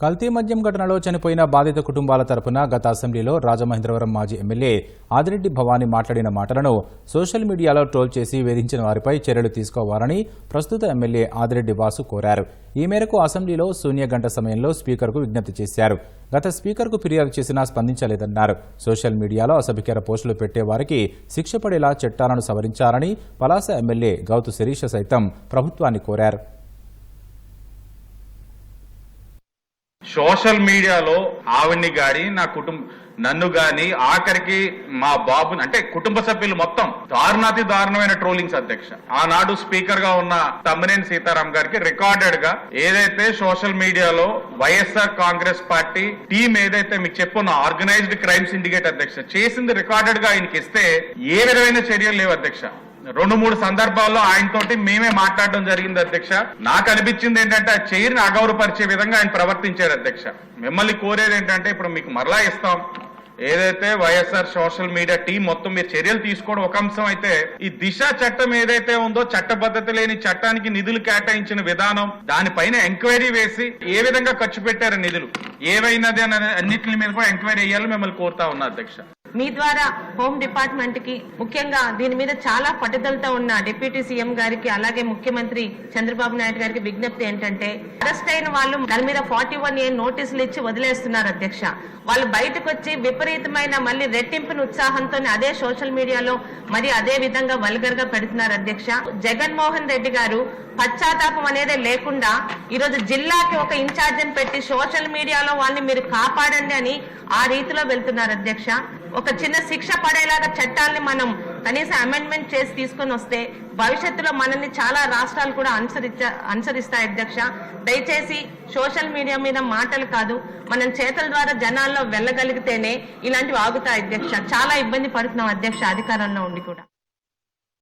కల్తీ మద్యం ఘటనలో చనిపోయిన బాధిత కుటుంబాల తరపున గత అసెంబ్లీలో రాజమహేంద్రవరం మాజీ ఎమ్మెల్యే ఆదిరెడ్డి భవానీ మాట్లాడిన మాటలను సోషల్ మీడియాలో ట్రోల్ చేసి వేధించిన వారిపై చర్యలు తీసుకోవాలని ప్రస్తుత ఎమ్మెల్యే ఆదిరెడ్డి వాసు కోరారు. ఈ మేరకు అసెంబ్లీలో శూన్య గంట సమయంలో స్పీకర్కు విజ్ఞప్తి చేశారు. గత స్పీకర్కు ఫిర్యాదు చేసినా స్పందించలేదన్నారు. సోషల్ మీడియాలో అసభ్యకర పోస్టులు పెట్టే వారికి శిక్ష పడేలా చట్టాలను సవరించాలని పలాస ఎమ్మెల్యే గౌతు శిరీష సైతం ప్రభుత్వాన్ని కోరారు. సోషల్ మీడియాలో ఆవిడ్ని గాని నా కుటుంబ నన్ను గాని ఆఖరికి మా బాబుని అంటే కుటుంబ సభ్యులు మొత్తం దారుణాతి దారుణమైన ట్రోలింగ్స్ అధ్యక్ష. ఆనాడు స్పీకర్గా ఉన్న తమ్మినేని సీతారాం గారికి రికార్డెడ్గా ఏదైతే సోషల్ మీడియాలో వైఎస్ఆర్ కాంగ్రెస్ పార్టీ టీం ఏదైతే మీకు చెప్పున్న ఆర్గనైజ్డ్ క్రైమ్ సిండికేట్ అధ్యక్ష చేసింది రికార్డెడ్గా ఆయనకి ఇస్తే ఏ విధమైన చర్యలు లేవు అధ్యక్ష. రెండు మూడు సందర్భాల్లో ఆయనతోటి మేమే మాట్లాడడం జరిగింది అధ్యక్ష. నాకు అనిపించింది ఏంటంటే ఆ చైర్ని అగౌరవపరిచే విధంగా ఆయన ప్రవర్తించారు అధ్యక్ష. మిమ్మల్ని కోరేది ఏంటంటే ఇప్పుడు మీకు మరలా ఇస్తాం. ఏదైతే వైఎస్ఆర్ సోషల్ మీడియా టీం మొత్తం మీరు చర్యలు తీసుకోవడం ఒక అంశం అయితే ఈ దిశ చట్టం ఏదైతే ఉందో చట్టబద్ధత లేని చట్టానికి నిధులు కేటాయించిన విధానం దానిపైన ఎంక్వైరీ వేసి ఏ విధంగా ఖర్చు పెట్టారు నిధులు? ఏవైనది అన్నింటి అన్నిటి మీద కూడా ఎంక్వైరీ అయ్యాలని మిమ్మల్ని కోరుతా ఉన్నా అధ్యక్ష. మీ ద్వారా హోమ్ డిపార్ట్మెంట్కి ముఖ్యంగా దీని మీద చాలా పట్టుదలతో ఉన్న డిప్యూటీ సీఎం గారికి అలాగే ముఖ్యమంత్రి చంద్రబాబు నాయుడు గారికి విజ్ఞప్తి ఏంటంటే అరెస్ట్ అయిన వాళ్ళు దాని మీద ఫార్టీ వన్ ఏ నోటీసులు ఇచ్చి వదిలేస్తున్నారు అధ్యక్ష. వాళ్ళు బయటకు వచ్చి విపరీతమైన మళ్ళీ రెట్టింపుని ఉత్సాహంతో అదే సోషల్ మీడియాలో మరి అదే విధంగా వల్గర్గా పెడుతున్నారు అధ్యక్ష. జగన్మోహన్ రెడ్డి గారు పశ్చాత్తాపం అనేది లేకుండా ఈరోజు జిల్లాకి ఒక ఇన్ఛార్జిని పెట్టి సోషల్ మీడియాలో వాళ్ళని మీరు కాపాడండి అని ఆ రీతిలో వెళ్తున్నారు అధ్యక్ష. ఒక చిన్న శిక్ష పడేలాగా చట్టాలని మనం కనీసం అమెండ్మెంట్ చేసి తీసుకొని వస్తే భవిష్యత్తులో మనల్ని చాలా రాష్ట్రాలు కూడా అనుసరించ అనుసరిస్తాయి అధ్యక్ష. దయచేసి సోషల్ మీడియా మీద మాటలు కాదు మనం చేతల ద్వారా జనాల్లో వెళ్ళగలిగితేనే ఇలాంటివి ఆగుతాయి అధ్యక్ష. చాలా ఇబ్బంది పడుతున్నాం అధ్యక్ష అధికారంలో ఉండి కూడా.